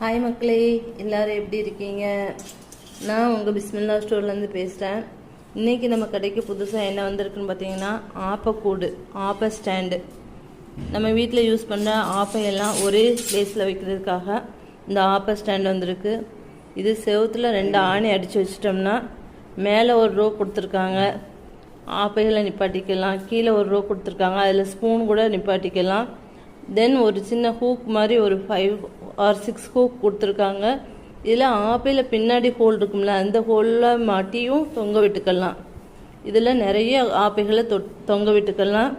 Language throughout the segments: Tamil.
ஹாய் மக்களே. எல்லாரும் எப்படி இருக்கீங்க? நான் உங்கள் பிஸ்மில்லா ஸ்டோர்லேருந்து பேசுகிறேன் இன்றைக்கி நம்ம கடைக்கு புதுசாக என்ன வந்திருக்குன்னு பார்த்தீங்கன்னா ஆப்பக்கூடு ஆப்ப ஸ்டாண்டு. நம்ம வீட்டில் யூஸ் பண்ணுற ஆப்பையெல்லாம் ஒரே பிளேஸில் வைக்கிறதுக்காக இந்த ஆப்ப ஸ்டாண்ட் வந்திருக்கு. இது செவுத்துல ரெண்டு ஆணி அடித்து வச்சிட்டோம்னா மேலே ஒரு ரோ கொடுத்துருக்காங்க. ஆப்பைகளை நிப்பாட்டிக்கலாம். கீழே ஒரு ரோ கொடுத்துருக்காங்க. அதில் ஸ்பூன் கூட நிப்பாட்டிக்கலாம். தென் ஒரு சின்ன ஹூக் மாதிரி ஒரு ஃபைவ் ஆர் சிக்ஸ் ஹூக் கொடுத்துருக்காங்க. இதில் ஆப்பையில் பின்னாடி ஹோல் இருக்கும்ல அந்த ஹோலில் மாட்டியும் தொங்க விட்டுக்கலாம். இதில் நிறைய ஆப்பைகளை தொ தொங்க விட்டுக்கலாம்.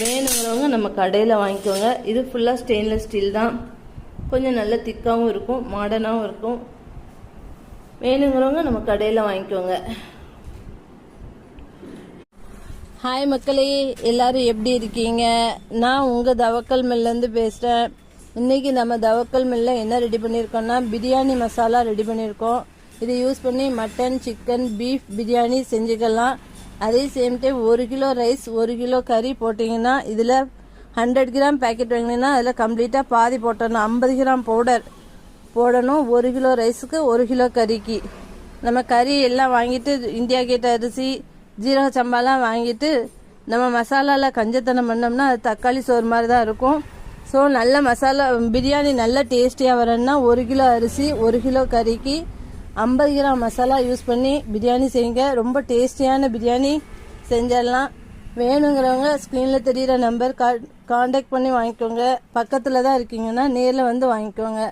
வேணுங்கிறவங்க நம்ம கடையில் வாங்கிக்கோங்க. இது ஃபுல்லாக ஸ்டெயின்லெஸ் ஸ்டீல் தான். கொஞ்சம் நல்ல திக்காகவும் இருக்கும் மாடர்னாகவும் இருக்கும். வேணுங்கிறவங்க நம்ம கடையில் வாங்கிக்கோங்க. ஹாய் மக்களே. எல்லாரும் எப்படி இருக்கீங்க? நான் உங்கள் தவக்கல் மில்லேருந்து பேசுகிறேன் இன்னைக்கு நம்ம தவக்கல் மில்ல என்ன ரெடி பண்ணியிருக்கோம்னா பிரியாணி மசாலா ரெடி பண்ணியிருக்கோம் இதை யூஸ் பண்ணி மட்டன் சிக்கன் பீஃப் பிரியாணி செஞ்சுக்கலாம். அதே சேம் டைம் ஒரு கிலோ ரைஸ் ஒரு கிலோ கறி போட்டிங்கன்னா இதில் ஹண்ட்ரட் கிராம் பேக்கெட் வாங்கினீங்கன்னா அதில் கம்ப்ளீட்டாக பாதி போட்டணும். ஐம்பது கிராம் பவுடர் போடணும். ஒரு கிலோ ரைஸுக்கு ஒரு கிலோ கறிக்கு நம்ம கறி எல்லாம் வாங்கிட்டு இந்தியா கேட் அரிசி ஜீரக சம்பாலாம் வாங்கிட்டு நம்ம மசாலாவில் கஞ்சத்தனம் பண்ணோம்னா அது தக்காளி சோறு மாதிரி தான் இருக்கும். ஸோ நல்ல மசாலா பிரியாணி நல்ல டேஸ்டியாக வரணும்னா ஒரு கிலோ அரிசி ஒரு கிலோ கறிக்கு ஐம்பது கிராம் மசாலா யூஸ் பண்ணி பிரியாணி செய்யுங்க. ரொம்ப டேஸ்டியான பிரியாணி செஞ்சிடலாம். வேணுங்கிறவங்க ஸ்க்ரீனில் தெரிகிற நம்பர் கா காண்டாக்ட் பண்ணி வாங்கிக்கோங்க. பக்கத்தில் தான் இருக்கீங்கன்னா நேரில் வந்து வாங்கிக்கோங்க.